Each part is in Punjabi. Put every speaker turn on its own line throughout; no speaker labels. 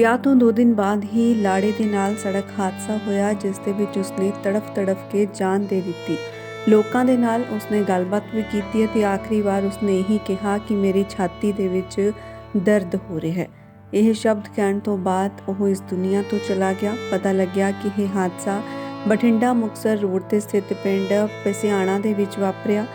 ਵਿਆਹ ਤੋਂ 2 ਦਿਨ ਬਾਅਦ ਹੀ ਲਾੜੇ ਦੇ ਨਾਲ ਸੜਕ ਹਾਦਸਾ ਹੋਇਆ, ਜਿਸ ਦੇ ਵਿੱਚ ਉਸਨੇ ਤੜਫ ਤੜਫ ਕੇ ਜਾਨ ਦੇ ਦਿੱਤੀ। ਲੋਕਾਂ ਦੇ ਨਾਲ ਉਸਨੇ ਗੱਲਬਾਤ ਵੀ ਕੀਤੀ ਅਤੇ ਆਖਰੀ ਵਾਰ ਉਸਨੇ ਇਹੀ ਕਿਹਾ ਕਿ ਮੇਰੀ ਛਾਤੀ ਦੇ ਵਿੱਚ ਦਰਦ ਹੋ ਰਿਹਾ ਹੈ। ਇਹ ਸ਼ਬਦ ਕਹਿਣ ਤੋਂ ਬਾਅਦ ਉਹ ਇਸ ਦੁਨੀਆ ਤੋਂ ਚਲਾ ਗਿਆ। ਪਤਾ ਲੱਗਿਆ ਕਿ ਇਹ ਹਾਦਸਾ ਬਠਿੰਡਾ ਮੁਕਸਰ ਰੋਡ ਤੇ ਸਥਿਤ ਪਿੰਡ ਪਸਿਆਣਾ ਦੇ ਵਿੱਚ ਵਾਪਰਿਆ।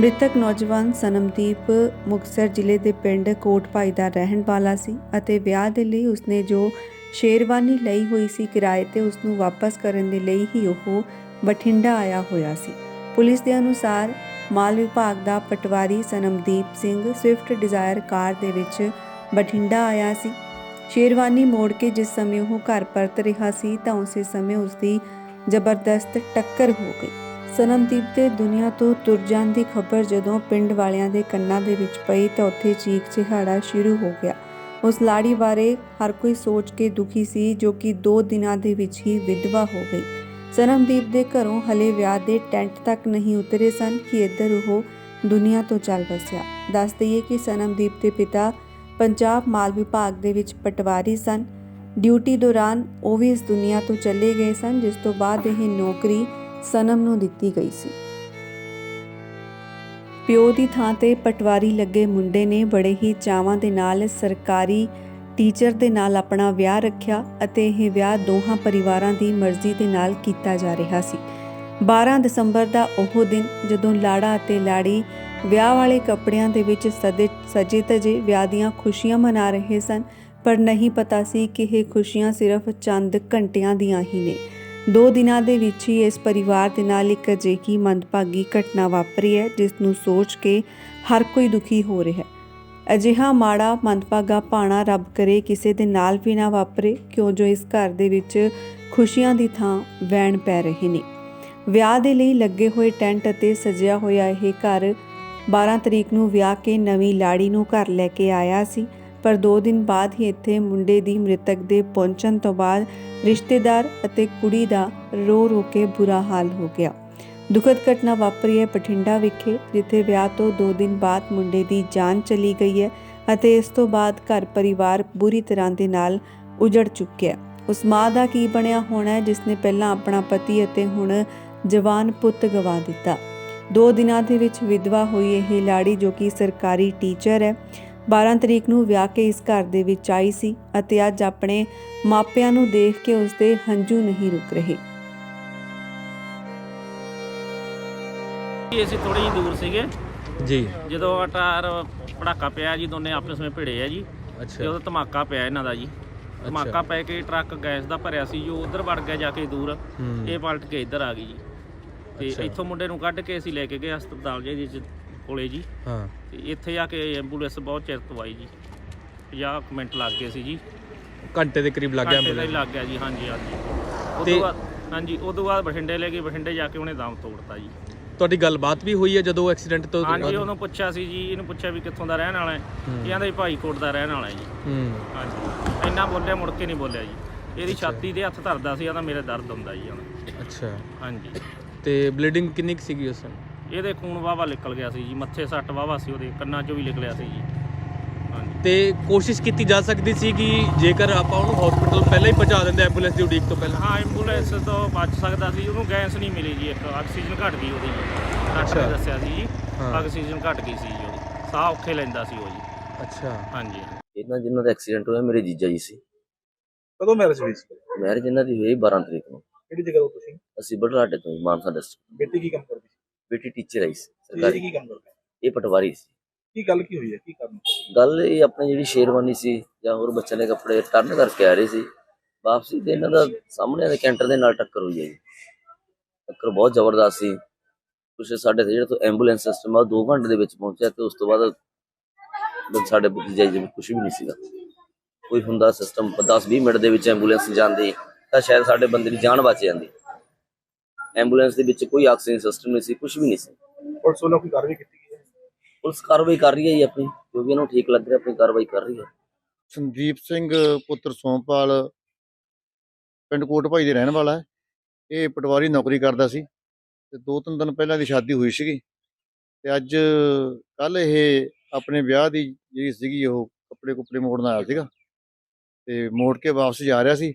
ਮ੍ਰਿਤਕ ਨੌਜਵਾਨ ਸਨਮਦੀਪ ਮੁਕਤਸਰ ਜ਼ਿਲ੍ਹੇ ਦੇ ਪਿੰਡ ਕੋਟਭਾਈ ਦਾ ਰਹਿਣ ਵਾਲਾ ਸੀ ਅਤੇ ਵਿਆਹ ਦੇ ਲਈ ਉਸਨੇ ਜੋ ਸ਼ੇਰਵਾਨੀ ਲਈ ਹੋਈ ਸੀ ਕਿਰਾਏ ਤੇ ਉਸ ਨੂੰ ਵਾਪਸ ਕਰਨ ਦੇ ਲਈ ਹੀ ਉਹ ਬਠਿੰਡਾ ਆਇਆ ਹੋਇਆ ਸੀ। ਪੁਲਿਸ ਦੇ ਅਨੁਸਾਰ ਮਾਲ ਵਿਭਾਗ ਦਾ patwari Sanamdeep Singh Swift Dzire car ਦੇ ਵਿੱਚ ਬਠਿੰਡਾ ਆਇਆ ਸੀ। ਸ਼ੇਰਵਾਨੀ ਮੋੜ ਕੇ ਜਿਸ ਸਮੇਂ ਉਹ ਘਰ ਪਰਤ ਰਿਹਾ ਸੀ ਤਾਂ ਉਸੇ ਸਮੇਂ ਉਸ ਦੀ ਜ਼ਬਰਦਸਤ ਟੱਕਰ ਹੋ ਗਈ। ਸਨਮਦੀਪ ਦੇ ਦੁਨੀਆ ਤੋਂ ਤੁਰ ਜਾਣ ਦੀ ਖਬਰ ਜਦੋਂ ਪਿੰਡ ਵਾਲਿਆਂ ਦੇ ਕੰਨਾਂ ਦੇ ਵਿੱਚ ਪਈ ਤਾਂ ਉੱਥੇ ਚੀਕ ਚਿਹਾੜਾ ਸ਼ੁਰੂ ਹੋ ਗਿਆ। ਉਸ ਲਾੜੀ ਬਾਰੇ ਹਰ ਕੋਈ ਸੋਚ ਕੇ ਦੁਖੀ ਸੀ, ਜੋ ਕਿ 2 ਦਿਨਾਂ ਦੇ ਵਿੱਚ ਹੀ ਵਿਧਵਾ ਹੋ ਗਈ। ਸਨਮਦੀਪ ਦੇ ਘਰੋਂ ਹਲੇ ਵਿਆਹ ਦੇ ਟੈਂਟ ਤੱਕ ਨਹੀਂ ਉਤਰੇ ਸਨ ਕਿ ਇੱਧਰ ਉਹ ਦੁਨੀਆ ਤੋਂ ਚੱਲ ਵਸਿਆ। ਦੱਸ ਦਈਏ ਕਿ ਸਨਮਦੀਪ ਦੇ ਪਿਤਾ ਪੰਜਾਬ ਮਾਲ ਵਿਭਾਗ ਦੇ ਵਿੱਚ ਪਟਵਾਰੀ ਸਨ। ਡਿਊਟੀ ਦੌਰਾਨ ਉਹ ਵੀ ਇਸ ਦੁਨੀਆ ਤੋਂ ਚਲੇ ਗਏ ਸਨ, ਜਿਸ ਤੋਂ ਬਾਅਦ ਇਹ ਨੌਕਰੀ ਸਨਮ ਨੂੰ ਦਿੱਤੀ ਗਈ ਸੀ। ਪਿਓ ਦੀ ਥਾਂ ਤੇ ਪਟਵਾਰੀ ਲੱਗੇ ਮੁੰਡੇ ਨੇ ਬੜੇ ਹੀ ਚਾਵਾਂ ਦੇ ਨਾਲ ਸਰਕਾਰੀ ਟੀਚਰ ਦੇ ਨਾਲ ਆਪਣਾ ਵਿਆਹ ਰੱਖਿਆ ਅਤੇ ਇਹ ਵਿਆਹ ਦੋਹਾਂ ਪਰਿਵਾਰਾਂ ਦੀ ਮਰਜ਼ੀ ਦੇ ਨਾਲ ਕੀਤਾ ਜਾ ਰਿਹਾ ਸੀ। 12 ਦਸੰਬਰ ਦਾ ਉਹ ਦਿਨ ਜਦੋਂ ਲਾੜਾ ਅਤੇ ਲਾੜੀ ਵਿਆਹ ਵਾਲੇ ਕੱਪੜਿਆਂ ਦੇ ਵਿੱਚ ਸਦੇ ਸਜੇ ਤਜੇ ਵਿਆਹ ਦੀਆਂ ਖੁਸ਼ੀਆਂ ਮਨਾ ਰਹੇ ਸਨ, ਪਰ ਨਹੀਂ ਪਤਾ ਸੀ ਕਿ ਇਹ ਖੁਸ਼ੀਆਂ ਸਿਰਫ ਚੰਦ ਘੰਟਿਆਂ ਦੀਆਂ ਹੀ ਨੇ। ਦੋ ਦਿਨਾਂ ਦੇ ਵਿੱਚ ਹੀ ਇਸ ਪਰਿਵਾਰ ਦੇ ਨਾਲ ਇੱਕ ਅਜਿਹੀ ਮੰਦਭਾਗੀ ਘਟਨਾ ਵਾਪਰੀ ਹੈ ਜਿਸ ਨੂੰ ਸੋਚ ਕੇ ਹਰ ਕੋਈ ਦੁਖੀ ਹੋ ਰਿਹਾ ਹੈ। ਅਜਿਹਾ ਮਾੜਾ ਮੰਦਭਾਗਾ ਪਾਣਾ ਰੱਬ ਕਰੇ, ਕਿਸੇ ਦੇ ਨਾਲ ਵੀ ਨਾ ਵਾਪਰੇ, ਕਿਉਂ ਜੋ ਇਸ ਘਰ ਦੇ ਵਿੱਚ ਖੁਸ਼ੀਆਂ ਦੀ ਥਾਂ ਵੈਣ ਪੈ ਰਹੇ ਨੇ। ਵਿਆਹ ਦੇ ਲਈ ਲੱਗੇ ਹੋਏ ਟੈਂਟ ਅਤੇ ਸਜਿਆ ਹੋਇਆ ਇਹ ਘਰ 12 ਤਰੀਕ ਨੂੰ ਵਿਆਹ ਕੇ ਨਵੀਂ ਲਾੜੀ ਨੂੰ ਘਰ ਲੈ ਕੇ ਆਇਆ ਸੀ। ਪਰ 2 ਦਿਨ ਬਾਅਦ ਹੀ ਇੱਥੇ ਮੁੰਡੇ ਦੀ ਮ੍ਰਿਤਕ ਦੇ ਪਹੁੰਚਣ ਤੋਂ ਬਾਅਦ ਰਿਸ਼ਤੇਦਾਰ ਅਤੇ ਕੁੜੀ ਦਾ ਰੋ ਰੋ ਕੇ ਬੁਰਾ ਹਾਲ ਹੋ ਗਿਆ। ਦੁਖਦ ਘਟਨਾ ਵਾਪਰੀ ਹੈ ਬਠਿੰਡਾ ਵਿਖੇ, ਜਿੱਥੇ ਵਿਆਹ ਤੋਂ 2 ਦਿਨ ਬਾਅਦ ਮੁੰਡੇ ਦੀ ਜਾਨ ਚਲੀ ਗਈ ਹੈ ਅਤੇ ਇਸ ਤੋਂ ਬਾਅਦ ਘਰ ਪਰਿਵਾਰ ਬੁਰੀ ਤਰ੍ਹਾਂ ਦੇ ਨਾਲ ਉਜੜ ਚੁੱਕਿਆ ਉਸ ਮਾਂ ਦਾ ਕੀ ਬਣਿਆ ਹੋਣਾ ਹੈ, ਜਿਸ ਨੇ ਪਹਿਲਾਂ ਆਪਣਾ ਪਤੀ ਅਤੇ ਹੁਣ ਜਵਾਨ ਪੁੱਤ ਗਵਾ ਦਿੱਤਾ। ਦੋ ਦਿਨਾਂ ਦੇ ਵਿੱਚ ਵਿਧਵਾ ਹੋਈ ਇਹ ਲਾੜੀ ਜੋ ਕਿ ਸਰਕਾਰੀ ਟੀਚਰ ਹੈ। 12 ਤਰੀਕ ਨੂੰ ਵਿਆਹ ਕੇ ਇਸ ਘਰ ਦੇ ਵਿੱਚ ਆਈ ਸੀ ਅਤੇ ਅੱਜ ਆਪਣੇ ਮਾਪਿਆਂ ਨੂੰ ਦੇਖ ਕੇ ਉਸਦੇ ਹੰਝੂ ਨਹੀਂ ਰੁਕ ਰਹੇ।
ਜੀ ਅਸੀਂ ਥੋੜੀ ਜਿਹੀ ਦੂਰ ਸੀਗੇ।
ਜੀ।
ਜਦੋਂ ਆ ਟਾਇਰ ਪੜਾਕਾ ਪਿਆ ਜੀ ਦੋਨੇ ਆਪਸ ਵਿੱਚ ਭਿੜੇ ਆ ਜੀ। ਤੇ
ਅੱਛਾ।
ਉਦੋਂ ਧਮਾਕਾ ਪਿਆ ਇਹਨਾਂ ਦਾ ਜੀ। ਧਮਾਕਾ ਪੈ ਕੇ ਟਰੱਕ ਗੈਸ ਦਾ ਭਰਿਆ ਸੀ ਜੋ ਉਧਰ ਵੜ ਗਿਆ ਜਾ ਕੇ ਦੂਰ। ਇਹ ਪਲਟ ਕੇ ਇੱਧਰ ਆ ਗਈ ਜੀ। ਤੇ। ਇੱਥੋਂ ਮੁੰਡੇ ਨੂੰ ਕੱਢ ਕੇ ਅਸੀਂ ਲੈ ਕੇ ਗਏ ਹਸਪਤਾਲ ਜੀ ਦੇ ਕੋਲੇ ਜੀ।
ਹਾਂ।
ਤੇ ਇੱਥੇ ਆ ਕੇ ਐਂਬੂਲੈਂਸ ਬਹੁਤ ਚਿਰ ਤੋਂ ਆਈ ਜੀ। 50 ਕੁ ਮਿੰਟ ਲੱਗ ਗਏ ਸੀ ਜੀ।
ਘੰਟੇ ਦੇ ਕਰੀਬ ਲੱਗ ਗਿਆ
ਘੰਟੇ ਦਾ ਹੀ
ਐਂਬੂਲੈਂਸ
ਲੱਗ ਗਿਆ ਜੀ ਹਾਂਜੀ ਹਾਂਜੀ। ਉਦੋਂ
ਤੇ-
ਬਾਅਦ ਹਾਂਜੀ ਉਦੋਂ ਬਾਅਦ ਬਠਿੰਡੇ ਲੈ ਗਏ ਬਠਿੰਡੇ ਜਾ ਕੇ ਉਹਨੇ ਦਮ ਤੋੜਤਾ ਜੀ।
ਤੁਹਾਡੀ ਗੱਲਬਾਤ ਵੀ ਹੋਈ ਹੈ ਜਦੋਂ ਐਕਸੀਡੈਂਟ ਤੋਂ
ਹਾਂਜੀ ਉਹਨੂੰ ਪੁੱਛਿਆ ਸੀ ਜੀ ਇਹਨੂੰ ਪੁੱਛਿਆ ਵੀ ਕਿੱਥੋਂ ਦਾ ਰਹਿਣ ਵਾਲਾ ਹੈ।
ਹੂੰ।
ਇਹ ਕਹਿੰਦਾ ਵੀ ਭਾਈਕੋਟ ਦਾ ਰਹਿਣ ਵਾਲਾ ਹੈ ਜੀ।
ਹੂੰ।
ਹਾਂਜੀ। ਇੰਨਾ ਬੋਲਿਆ ਮੁੜ ਕੇ ਨਹੀਂ ਬੋਲਿਆ ਜੀ। ਇਹਦੀ। ਛਾਤੀ ਦੇ ਹੱਥ ਧਰਦਾ ਸੀ ਕਹਿੰਦਾ ਮੇਰੇ ਦਰਦ ਹੁੰਦਾ ਜੀ ਹੁਣ।
ਅੱਛਾ।
ਹਾਂਜੀ।
ਤੇ ਬਲੀਡਿੰਗ ਕਿੰਨੀ ਕੁ ਸੀਗੀ ਉਸ ਸਮੇਂ?
ਇਹਦੇ ਖੂਨ ਵਾਵਾ ਨਿਕਲ ਗਿਆ ਸੀ ਜੀ ਮੱਥੇ ਸੱਟ ਵਾਵਾ ਸੀ ਉਹਦੇ ਕੰਨਾਂ 'ਚੋਂ ਵੀ ਨਿਕਲਿਆ ਸੀ ਜੀ। ਹਾਂਜੀ।
ਤੇ ਕੋਸ਼ਿਸ਼ ਕੀਤੀ ਜਾ ਸਕਦੀ ਸੀ ਕਿ ਜੇਕਰ ਆਪਾਂ ਉਹਨੂੰ ਹਸਪੀਟਲ ਪਹਿਲਾਂ ਹੀ ਪਹੁੰਚਾ ਦਿੰਦੇ ਐਂਬੂਲੈਂਸ ਦੀ ਉਡੀਕ ਤੋਂ ਪਹਿਲਾਂ।
ਹਾਂ ਐਂਬੂਲੈਂਸ ਤੋਂ ਬਚ ਸਕਦਾ ਸੀ ਉਹਨੂੰ ਗੈਸ ਨਹੀਂ ਮਿਲੀ ਜੀ ਇੱਕ ਆਕਸੀਜਨ ਘਟ ਗਈ ਉਹਦੀ ਡਾਕਟਰ
ਅੱਛਾ।
ਨੇ ਦੱਸਿਆ ਸੀ ਜੀ
ਹਾਂ।
ਆਕਸੀਜਨ ਘਟ ਗਈ ਸੀ ਜੀ ਉਹਦੀ। ਸਾਹ ਔਖੇ ਲੈਂਦਾ ਸੀ ਉਹ ਜੀ।
ਅੱਛਾ।
ਹਾਂਜੀ।
ਇਹਨਾਂ ਜਿਨ੍ਹਾਂ ਦਾ ਐਕਸੀਡੈਂਟ ਹੋਇਆ ਮੇਰੇ ਜੀਜਾ ਜੀ ਸੀ।
ਕਦੋਂ ਮੈਰਿਜ ਹੋਈ ਸੀ?
ਮੈਰਿਜ ਇਹਨਾਂ ਦੀ ਹੋਈ 12 ਤਰੀਕ ਨੂੰ।
ਕਿਹੜੀ ਜਗ੍ਹਾ ਤੋਂ ਤੁਸੀਂ?
ਅਸੀਂ ਬੜਲਾਡੇ ਤੋਂ ਜੀ, ਮਾਨਸਾ ਡਿਸਟ੍ਰਿਕਟ
ਬੇਟੀ ਕੀ ਕੰਮ ਕਰਦੀ ਸੀ?
ਬੇਟੀ ਟੀਚਰ ਆਈ ਸੀ ਸਰਕਾਰੀ।
ਕੀ ਕੰਮ ਕਰਦੀ
ਇਹ ਪਟਵਾਰੀ ਸੀ।
ਕੀ ਗੱਲ ਕੀ ਹੋਈ ਹੈ? ਕੀ ਕਾਰਨ
ਗੱਲ ਇਹ ਆਪਣੀ ਜਿਹੜੀ ਸ਼ੇਰਵਾਨੀ ਸੀ ਜਾਂ ਹੋਰ ਬੱਚਿਆਂ ਦੇ ਕੱਪੜੇ ਟਰਨ ਕਰਕੇ ਆ ਰਹੇ ਸੀ। ਵਾਪਸੀ ਤੇ ਇਹਨਾਂ ਦਾ ਸਾਹਮਣੇ ਦੇ ਕੈਂਟਰ ਦੇ ਨਾਲ ਟੱਕਰ ਹੋਈ ਹੈ ਜੀ। ਟੱਕਰ ਬਹੁਤ ਜ਼ਬਰਦਸਤ ਸੀ। ਕੁਛ ਸਾਡੇ ਤੇ ਜਿਹੜਾ ਤੋਂ ਐਂਬੂਲੈਂਸ ਸਿਸਟਮ ਆ 2 ਘੰਟੇ ਦੇ ਵਿੱਚ ਪਹੁੰਚਿਆ ਤੇ ਉਸ ਤੋਂ ਬਾਅਦ ਸਾਡੇ ਭਤੀਜਾ ਜੀ ਕੁਝ ਵੀ ਨਹੀਂ ਸੀਗਾ। ਕੋਈ ਹੁੰਦਾ ਸਿਸਟਮ 10-20 ਮਿੰਟ ਦੇ ਵਿੱਚ ਐਂਬੂਲੈਂਸ ਜਾਂਦੀ ਤਾਂ ਸ਼ਾਇਦ ਸਾਡੇ ਬੰਦੇ ਦੀ ਜਾਨ ਬਚ ਜਾਂਦੀ। ਐਂਬੂਲੈਂਸ ਦੇ ਵਿੱਚ ਕੋਈ ਆਕਸੀਜਨ ਸਿਸਟਮ ਨਹੀਂ ਸੀ ਕੁਝ ਵੀ ਨਹੀਂ ਸੀ।
ਪੁਲਿਸ ਵੱਲੋਂ ਕੋਈ ਕਾਰਵਾਈ ਕੀਤੀ ਗਈ ਹੈ?
ਪੁਲਿਸ ਕਾਰਵਾਈ ਕਰ ਰਹੀ ਹੈ ਜੀ ਆਪਣੀ ਜੋ ਵੀ ਇਹਨੂੰ ਠੀਕ ਲੱਗ ਰਿਹਾ ਆਪਣੀ ਕਾਰਵਾਈ ਕਰ ਰਹੀ ਹੈ।
ਸੰਦੀਪ ਸਿੰਘ ਪੁੱਤਰ ਸੋਮਪਾਲ ਪਿੰਡ ਕੋਟਭਾਈ ਦੇ ਰਹਿਣ ਵਾਲਾ ਹੈ। ਇਹ ਪਟਵਾਰੀ ਨੌਕਰੀ ਕਰਦਾ ਸੀ ਤੇ ਦੋ ਤਿੰਨ ਦਿਨ ਪਹਿਲਾਂ ਦੀ ਸ਼ਾਦੀ ਹੋਈ ਸੀਗੀ। ਤੇ ਅੱਜ ਕੱਲ ਇਹ ਆਪਣੇ ਵਿਆਹ ਦੀ ਜਿਹੜੀ ਸੀਗੀ ਉਹ ਕੱਪੜੇ ਕੁੱਪੜੇ ਮੋੜਨ ਆਇਆ ਸੀਗਾ। ਤੇ ਮੋੜ ਕੇ ਵਾਪਸ ਜਾ ਰਿਹਾ ਸੀ।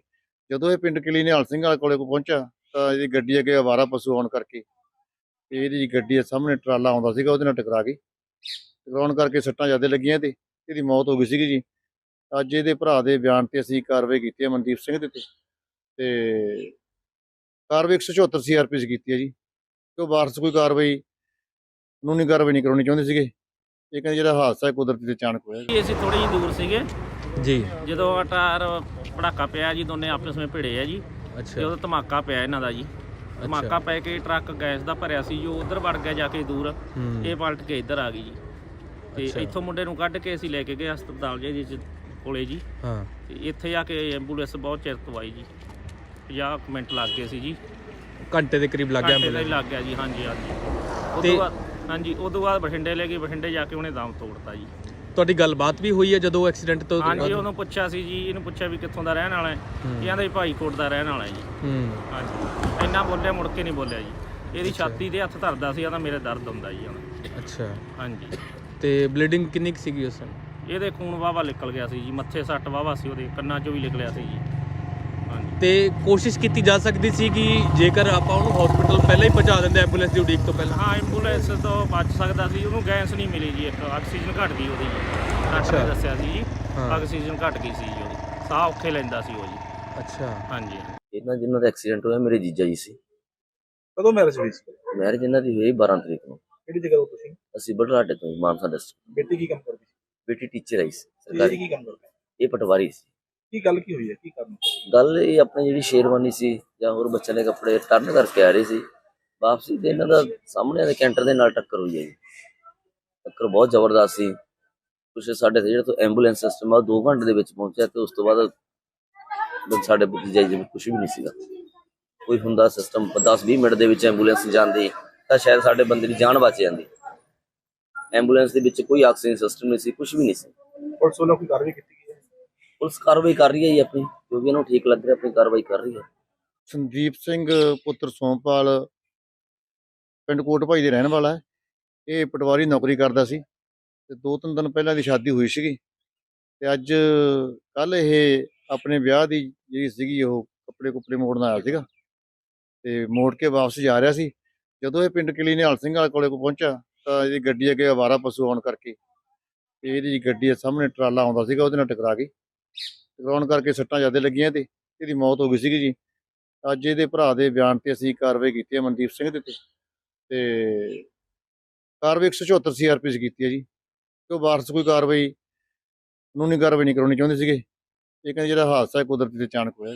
ਜਦੋਂ ਇਹ ਪਿੰਡ ਕਿਲੀ ਨਿਹਾਲ ਸਿੰਘ ਵਾਲੇ ਕੋਲੇ ਕੋ ਪਹੁੰਚਾ ਤਾਂ ਇਹਦੀ ਗੱਡੀ ਅੱਗੇ ਆਵਾਰਾ ਪਸ਼ੂ ਆਉਣ ਕਰਕੇ ਤੇ ਇਹਦੀ ਗੱਡੀ ਦੇ ਸਾਹਮਣੇ ਟਰਾਲਾ ਆਉਂਦਾ ਸੀਗਾ ਉਹਦੇ ਨਾਲ ਟਕਰਾ ਗਈ। ਟਕਰਾਉਣ ਕਰਕੇ ਸੱਟਾਂ ਜ਼ਿਆਦਾ ਲੱਗੀਆਂ ਤੇ ਇਹਦੀ ਮੌਤ ਹੋ ਗਈ ਸੀਗੀ ਜੀ। ਅੱਜ ਇਹਦੇ ਭਰਾ ਦੇ ਬਿਆਨ ਤੇ ਅਸੀਂ ਕਾਰਵਾਈ ਕੀਤੀ ਹੈ ਮਨਦੀਪ ਸਿੰਘ ਦੇ ਤੇ ਤੇ ਕਾਰਵਾਈ 174 ਸੀਆਰਪੀ ਕੀਤੀ ਹੈ ਜੀ। ਕਿਉਂ ਵਾਰਸ ਕੋਈ ਕਾਰਵਾਈ ਕਾਨੂੰਨੀ ਕਾਰਵਾਈ ਨਹੀਂ ਕਰਾਉਣੀ ਚਾਹੁੰਦੇ ਸੀਗੇ। ਇਹ ਕਹਿੰਦੇ ਜਿਹੜਾ ਹਾਦਸਾ ਹੈ ਕੁਦਰਤੀ ਤੇ ਅਚਾਨਕ ਹੋਇਆ
ਇਹ ਅਸੀਂ ਥੋੜੀ ਜਿਹੀ ਦੂਰ ਸੀਗੇ।
ਜੀ।
ਜਦੋਂ ਅਟਾਰ ਪੜਾਕਾ ਪਿਆ ਜੀ ਦੋਨੇ ਆਪਸ ਵਿੱਚ ਭਿੜੇ ਆ ਜੀ।
ਅੱਛਾ।
ਉਦੋਂ ਧਮਾਕਾ ਪਿਆ ਇਹਨਾਂ ਦਾ ਜੀ। ਧਮਾਕਾ ਪੈ ਕੇ ਟਰੱਕ ਗੈਸ ਦਾ ਭਰਿਆ ਸੀ ਜੋ ਉਧਰ ਵੜ ਗਿਆ ਜਾ ਕੇ ਦੂਰ। ਇਹ ਪਲਟ ਕੇ ਇੱਧਰ ਆ ਗਈ ਜੀ। ਤੇ। ਇੱਥੋਂ ਮੁੰਡੇ ਨੂੰ ਕੱਢ ਕੇ ਅਸੀਂ ਲੈ ਕੇ ਗਏ ਹਸਪਤਾਲ ਜੀ ਚ ਕੋਲੇ ਜੀ।
ਹਾਂ।
ਤੇ ਇੱਥੇ ਆ ਕੇ ਐਂਬੂਲੈਂਸ ਬਹੁਤ ਚਿਰ ਤੋਂ ਆਈ ਜੀ। 50 ਕੁ ਮਿੰਟ ਲੱਗ ਗਏ ਸੀ ਜੀ।
ਘੰਟੇ ਦੇ ਕਰੀਬ ਲੱਗ ਗਿਆ ambulance।
ਲੱਗ ਗਿਆ ਜੀ ਹਾਂਜੀ ਹਾਂਜੀ। ਉਦੋਂ ਬਾਅਦ ਹਾਂਜੀ ਉਦੋਂ ਬਾਅਦ ਬਠਿੰਡੇ ਲੈ ਗਏ ਬਠਿੰਡੇ ਜਾ ਕੇ ਉਹਨੇ ਦਮ ਤੋੜਤਾ ਜੀ।
ਤੁਹਾਡੀ ਗੱਲਬਾਤ ਵੀ ਹੋਈ ਹੈ ਜਦੋਂ ਐਕਸੀਡੈਂਟ ਤੋਂ
ਹਾਂਜੀ ਉਹਨੂੰ ਪੁੱਛਿਆ ਸੀ ਜੀ ਇਹਨੂੰ ਪੁੱਛਿਆ ਵੀ ਕਿੱਥੋਂ ਦਾ ਰਹਿਣ ਵਾਲਾ ਹੈ। ਇਹ ਕਹਿੰਦਾ ਵੀ ਭਾਈਕੋਟ ਦਾ ਰਹਿਣ ਵਾਲਾ ਹੈ ਜੀ।
ਹੂੰ।
ਹਾਂਜੀ। ਇੰਨਾ ਬੋਲਿਆ ਮੁੜ ਕੇ ਨਹੀਂ ਬੋਲਿਆ ਜੀ। ਇਹਦੀ ਛਾਤੀ ਦੇ ਹੱਥ ਧਰਦਾ ਸੀ ਕਹਿੰਦਾ ਮੇਰੇ ਦਰਦ ਹੁੰਦਾ ਜੀ ਹੁਣ।
ਅੱਛਾ।
ਹਾਂਜੀ।
ਤੇ ਬਲੀਡਿੰਗ ਕਿੰਨੀ ਕੁ ਸੀਗੀ ਉਸ ਸਮੇਂ?
ਇਹਦੇ ਖੂਨ ਵਾਵਾ ਨਿਕਲ ਗਿਆ ਸੀ ਜੀ ਮੱਥੇ ਸੱਟ ਵਾਵਾ ਸੀ ਉਹਦੇ ਕੰਨਾਂ 'ਚੋਂ ਵੀ ਨਿਕਲਿਆ ਸੀ ਜੀ।
ਤੇ ਕੋਸ਼ਿਸ਼ ਕੀਤੀ ਜਾ ਸਕਦੀ ਸੀ ਕਿ ਜੇਕਰ ਆਪਾਂ ਉਹਨੂੰ ਹਸਪੀਟਲ ਪਹਿਲਾਂ ਹੀ ਪਹੁੰਚਾ ਦਿੰਦੇ ਐਂਬੂਲੈਂਸ ਦੀ ਉਡੀਕ ਤੋਂ ਪਹਿਲਾਂ।
ਹਾਂ ਐਂਬੂਲੈਂਸ ਤੋਂ ਬਚ ਸਕਦਾ ਸੀ ਉਹਨੂੰ ਗੈਸ ਨਹੀਂ ਮਿਲੀ ਜੀ ਇੱਕ ਆਕਸੀਜਨ ਘਟ ਗਈ ਉਹਦੀ। ਡਾਕਟਰ ਨੇ
ਅੱਛਾ।
ਦੱਸਿਆ ਸੀ ਜੀ। ਆਕਸੀਜਨ ਘਟ ਗਈ ਸੀ ਜੀ ਉਹਦੀ। ਸਾਹ ਔਖੇ ਲੈਂਦਾ ਸੀ ਉਹ ਜੀ।
ਅੱਛਾ।
ਹਾਂਜੀ।
ਇਹਨਾਂ ਜਿਨ੍ਹਾਂ ਦਾ ਐਕਸੀਡੈਂਟ ਹੋਇਆ ਮੇਰੇ ਜੀਜਾ ਜੀ ਸੀ।
ਕਦੋਂ ਮੈਰਿਜ ਹੋਈ ਸੀ?
ਮੈਰਿਜ ਇਹਨਾਂ ਦੀ ਹੋਈ 12 ਤਰੀਕ ਨੂੰ।
ਕਿਹੜੀ ਜਗ੍ਹਾ ਤੋਂ ਤੁਸੀਂ?
ਅਸੀਂ ਬੜਲਾਡੇ ਤੋਂ ਮਾਨਸਾ ਡਿਸਟ੍ਰਿਕਟ
ਬੇਟੀ ਕੀ ਕੰਮ ਕਰਦੀ ਸੀ?
ਬੇਟੀ ਟੀਚਰ ਆਈ ਸੀ ਸਰਕਾਰੀ।
ਕੀ ਕੰਮ ਕਰਦੀ
ਇਹ ਪਟਵਾਰੀ ਸੀ।
ਕੀ ਗੱਲ ਕੀ ਹੋਈ ਹੈ? ਕੀ ਕਾਰਨ
ਗੱਲ ਇਹ ਆਪਣੀ ਜਿਹੜੀ ਸ਼ੇਰਵਾਨੀ ਸੀ ਜਾਂ ਹੋਰ ਬੱਚਿਆਂ ਦੇ ਕੱਪੜੇ ਟਰਨ ਕਰਕੇ ਆ ਰਹੇ ਸੀ। ਵਾਪਸੀ ਤੇ ਇਹਨਾਂ ਦਾ ਸਾਹਮਣੇ ਦੇ ਕੈਂਟਰ ਦੇ ਨਾਲ ਟੱਕਰ ਹੋਈ ਹੈ ਜੀ। ਟੱਕਰ ਬਹੁਤ ਜ਼ਬਰਦਸਤ ਸੀ। ਕੁਛ ਸਾਡੇ ਤੇ ਜਿਹੜਾ ਤੋਂ ਐਂਬੂਲੈਂਸ ਸਿਸਟਮ ਆ 2 ਘੰਟੇ ਦੇ ਵਿੱਚ ਪਹੁੰਚਿਆ ਤੇ ਉਸ ਤੋਂ ਬਾਅਦ ਬਸ ਸਾਡੇ ਭਤੀਜਾ ਜੀ ਕੁਝ ਵੀ ਨਹੀਂ ਸੀਗਾ। ਕੋਈ ਹੁੰਦਾ ਸਿਸਟਮ 10-20 ਮਿੰਟ ਦੇ ਵਿੱਚ ਐਂਬੂਲੈਂਸ ਜਾਂਦੀ ਤਾਂ ਸ਼ਾਇਦ ਸਾਡੇ ਬੰਦੇ ਦੀ ਜਾਨ ਬਚ ਜਾਂਦੀ। ਐਂਬੂਲੈਂਸ ਦੇ ਵਿੱਚ ਕੋਈ ਆਕਸੀਜਨ ਸਿਸਟਮ ਨਹੀਂ ਸੀ ਕੁਝ ਵੀ ਨਹੀਂ ਸੀ।
ਪੁਲਿਸ ਵੱਲੋਂ ਕੋਈ ਕਾਰਵਾਈ ਕੀਤੀ
ਪੁਲਿਸ ਕਾਰਵਾਈ ਕਰ ਰਹੀ ਹੈ ਜੀ ਆਪਣੀ ਜੋ ਵੀ ਇਹਨੂੰ ਠੀਕ ਲੱਗ ਰਿਹਾ, ਆਪਣੀ ਕਾਰਵਾਈ ਕਰ ਰਹੀ ਹੈ।
ਸੰਦੀਪ ਸਿੰਘ ਪੁੱਤਰ ਸੋਮਪਾਲ ਪਿੰਡ ਕੋਟ ਭਾਈ ਦੇ ਰਹਿਣ ਵਾਲਾ ਹੈ। ਇਹ ਪਟਵਾਰੀ ਨੌਕਰੀ ਕਰਦਾ ਸੀ ਤੇ ਦੋ ਤਿੰਨ ਦਿਨ ਪਹਿਲਾਂ ਦੀ ਸ਼ਾਦੀ ਹੋਈ ਸੀਗੀ। ਤੇ ਅੱਜ ਕੱਲ ਇਹ ਆਪਣੇ ਵਿਆਹ ਦੀ ਜਿਹੜੀ ਸੀਗੀ, ਉਹ ਕੱਪੜੇ ਕੁੱਪੜੇ ਮੋੜਨ ਆਇਆ ਸੀਗਾ। ਤੇ ਮੋੜ ਕੇ ਵਾਪਸ ਜਾ ਰਿਹਾ ਸੀ। ਜਦੋਂ ਇਹ ਪਿੰਡ ਕਿਲੀ ਨਿਹਾਲ ਸਿੰਘ ਵਾਲੇ ਕੋਲੇ ਕੋ ਪਹੁੰਚਿਆ, ਤਾਂ ਇਹਦੀ ਗੱਡੀ ਅੱਗੇ ਆਵਾਰਾ ਪਸ਼ੂ ਆਉਣ ਕਰਕੇ ਤੇ ਇਹਦੀ ਗੱਡੀ ਦੇ ਸਾਹਮਣੇ ਟਰਾਲਾ ਆਉਂਦਾ ਸੀਗਾ, ਉਹਦੇ ਨਾਲ ਟਕਰਾ ਗਈ। ਟਕਰਾਉਣ ਕਰਕੇ ਸੱਟਾਂ ਜ਼ਿਆਦਾ ਲੱਗੀਆਂ ਤੇ ਇਹਦੀ ਮੌਤ ਹੋ ਗਈ ਸੀਗੀ ਜੀ। ਅੱਜ ਇਹਦੇ ਭਰਾ ਦੇ ਬਿਆਨ ਤੇ ਅਸੀਂ ਕਾਰਵਾਈ ਕੀਤੀ ਹੈ ਮਨਦੀਪ ਸਿੰਘ ਦੇ ਤੇ। ਤੇ ਕਾਰਵਾਈ 174 ਸੀਆਰਪੀ ਕੀਤੀ ਹੈ ਜੀ। ਕਿਉਂ ਵਾਰਸ ਕੋਈ ਕਾਰਵਾਈ ਕਾਨੂੰਨੀ ਕਾਰਵਾਈ ਨਹੀਂ ਕਰਾਉਣੀ ਚਾਹੁੰਦੇ ਸੀਗੇ। ਇਹ ਕਹਿੰਦੇ ਜਿਹੜਾ ਹਾਦਸਾ ਕੁਦਰਤੀ ਤੇ ਅਚਾਨਕ ਹੋਇਆ